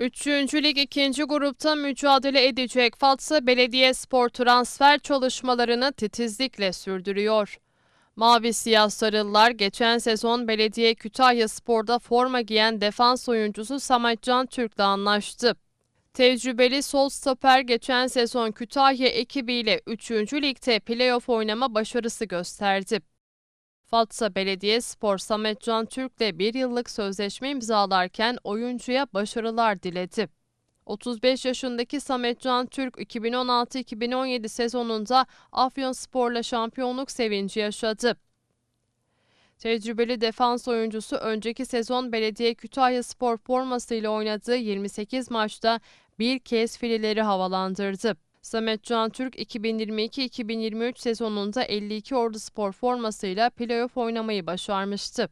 Üçüncü Lig ikinci grupta mücadele edecek Fatsa Belediyespor transfer çalışmalarını titizlikle sürdürüyor. Mavi Siyah Sarılılar geçen sezon Belediye Kütahya Spor'da forma giyen defans oyuncusu Samet Can Türk'le anlaştı. Tecrübeli sol stoper geçen sezon Kütahya ekibiyle 3. Lig'de playoff oynama başarısı gösterdi. Fatsa Belediyespor Samet Can Türk'le bir yıllık sözleşme imzalarken oyuncuya başarılar diledi. 35 yaşındaki Samet Can Türk 2016-2017 sezonunda Afyonspor'la şampiyonluk sevinci yaşadı. Tecrübeli defans oyuncusu önceki sezon Belediye Kütahya Spor formasıyla oynadığı 28 maçta bir kez fileleri havalandırdı. Samet Can Türk 2022-2023 sezonunda 52 Ordu Spor formasıyla playoff oynamayı başarmıştı.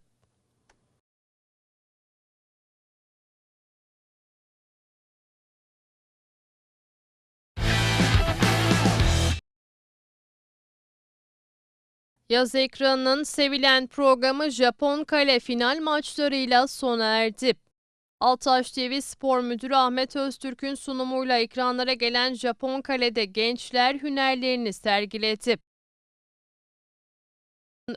Yaz ekranının sevilen programı Japon Kale final maçlarıyla sona erdi. Altaş TV Spor Müdürü Ahmet Öztürk'ün sunumuyla ekranlara gelen Japon Kale'de gençler hünerlerini sergiledi.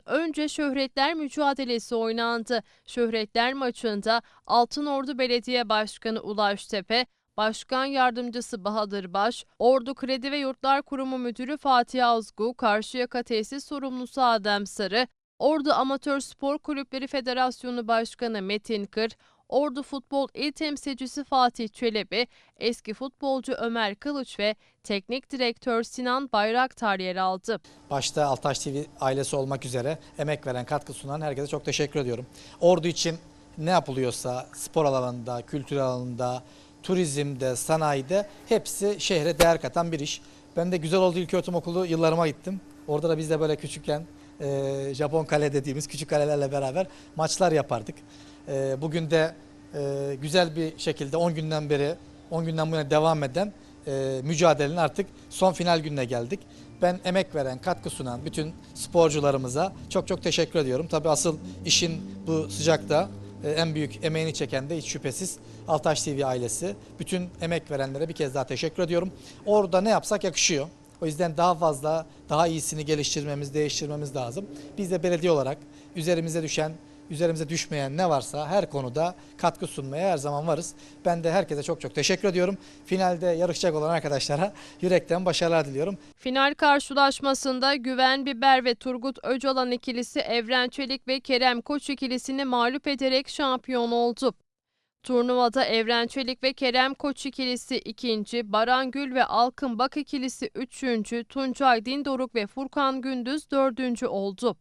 Önce Şöhretler mücadelesi oynandı. Şöhretler maçında Altınordu Belediye Başkanı Ulaş Tepe, Başkan Yardımcısı Bahadır Baş, Ordu Kredi ve Yurtlar Kurumu Müdürü Fatih Azgu, Karşıyaka Tesis Sorumlusu Adem Sarı, Ordu Amatör Spor Kulüpleri Federasyonu Başkanı Metin Kır, Ordu Futbol İl Temsilcisi Fatih Çelebi, eski futbolcu Ömer Kılıç ve teknik direktör Sinan Bayraktar yer aldı. Başta Altaş TV ailesi olmak üzere emek veren, katkı sunan herkese çok teşekkür ediyorum. Ordu için ne yapılıyorsa spor alanında, kültür alanında, turizmde, sanayide hepsi şehre değer katan bir iş. Ben de Güzel Oldu İlköğretim Okulu yıllarıma gittim. Orada da biz de böyle küçükken e, Japon kale dediğimiz küçük kalelerle beraber maçlar yapardık. E, bugün de e, güzel bir şekilde 10 günden beri 10 günden bu yana devam eden e, mücadelenin artık son final gününe geldik. Ben emek veren, katkı sunan bütün sporcularımıza çok çok teşekkür ediyorum. Tabii asıl işin bu sıcakta e, en büyük emeğini çeken de hiç şüphesiz Altaş TV ailesi. Bütün emek verenlere bir kez daha teşekkür ediyorum. Orada ne yapsak yakışıyor. O yüzden daha fazla, daha iyisini geliştirmemiz, değiştirmemiz lazım. Biz de belediye olarak üzerimize düşen, üzerimize düşmeyen ne varsa her konuda katkı sunmaya her zaman varız. Ben de herkese çok çok teşekkür ediyorum. Finalde yarışacak olan arkadaşlara yürekten başarılar diliyorum. Final karşılaşmasında Güven Biber ve Turgut Öcalan ikilisi Evren Çelik ve Kerem Koç ikilisini mağlup ederek şampiyon oldu. Turnuvada Evren Çelik ve Kerem Koç ikilisi ikinci, Baran Gül ve Alkın Bak ikilisi üçüncü, Tuncay Dindoruk ve Furkan Gündüz dördüncü oldu.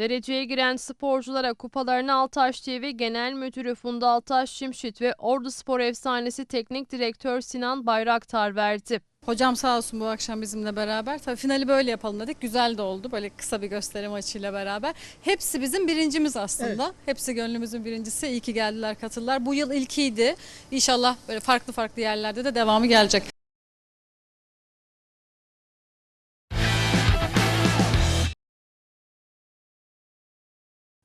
Dereceye giren sporculara kupalarını Altaş TV Genel Müdürü Funda Altaş Şimşit ve Ordu Spor Efsanesi Teknik Direktör Sinan Bayraktar verdi. Hocam sağ olsun bu akşam bizimle beraber. Tabii finali böyle yapalım dedik. Güzel de oldu. Böyle kısa bir gösteri maçıyla beraber. Hepsi bizim birincimiz aslında. Hepsi gönlümüzün birincisi. İyi ki geldiler, katıldılar. Bu yıl ilkiydi. İnşallah böyle farklı farklı yerlerde de devamı gelecek.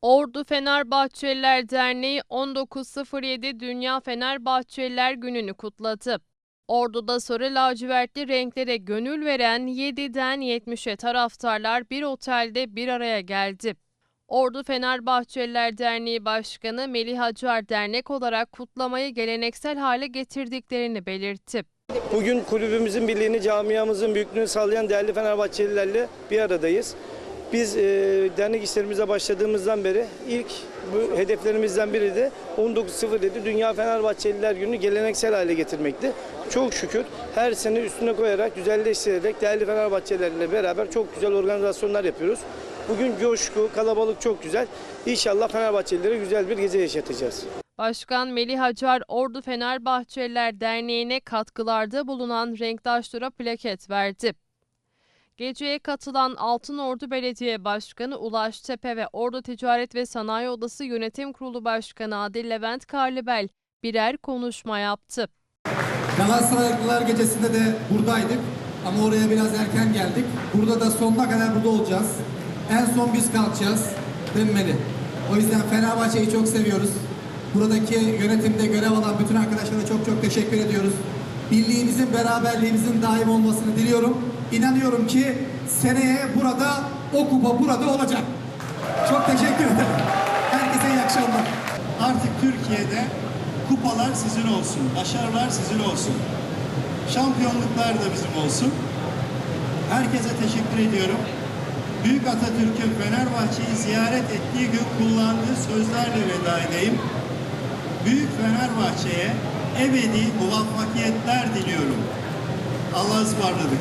Ordu Fenerbahçeliler Derneği 19.07 Dünya Fenerbahçeliler Günü'nü kutladı. Ordu'da sarı lacivertli renklere gönül veren 7'den 70'e taraftarlar bir otelde bir araya geldi. Ordu Fenerbahçeliler Derneği Başkanı Melih Hacar dernek olarak kutlamayı geleneksel hale getirdiklerini belirtti. Bugün kulübümüzün birliğini, camiamızın büyüklüğünü sağlayan değerli Fenerbahçelilerle bir aradayız. Biz e, dernek işlerimize başladığımızdan beri ilk bu hedeflerimizden biri de 19.07 Dünya Fenerbahçeliler Günü geleneksel hale getirmekti. Çok şükür her sene üstüne koyarak, güzelleştirerek değerli Fenerbahçelilerle beraber çok güzel organizasyonlar yapıyoruz. Bugün coşku, kalabalık çok güzel. İnşallah Fenerbahçelilere güzel bir gece yaşatacağız. Başkan Melih Hacar Ordu Fenerbahçeliler Derneği'ne katkılarda bulunan renktaşlara plaket verdi. Geceye katılan Altınordu Belediye Başkanı Ulaş Tepe ve Ordu Ticaret ve Sanayi Odası Yönetim Kurulu Başkanı Adil Levent Karlibel birer konuşma yaptı. Galatasaraylılar gecesinde de buradaydık ama oraya biraz erken geldik. Burada da sonuna kadar burada olacağız. En son biz kalkacağız denmeli. O yüzden Fenerbahçe'yi çok seviyoruz. Buradaki yönetimde görev alan bütün arkadaşlara çok çok teşekkür ediyoruz. Birliğimizin, beraberliğimizin daim olmasını diliyorum. İnanıyorum ki seneye burada o kupa burada olacak. Çok teşekkür ederim. Herkese iyi akşamlar. Artık Türkiye'de kupalar sizin olsun, başarılar sizin olsun. Şampiyonluklar da bizim olsun. Herkese teşekkür ediyorum. Büyük Atatürk'ün Fenerbahçe'yi ziyaret ettiği gün kullandığı sözlerle veda edeyim. Büyük Fenerbahçe'ye ebedi muvaffakiyetler diliyorum. Allah'a ısmarladık.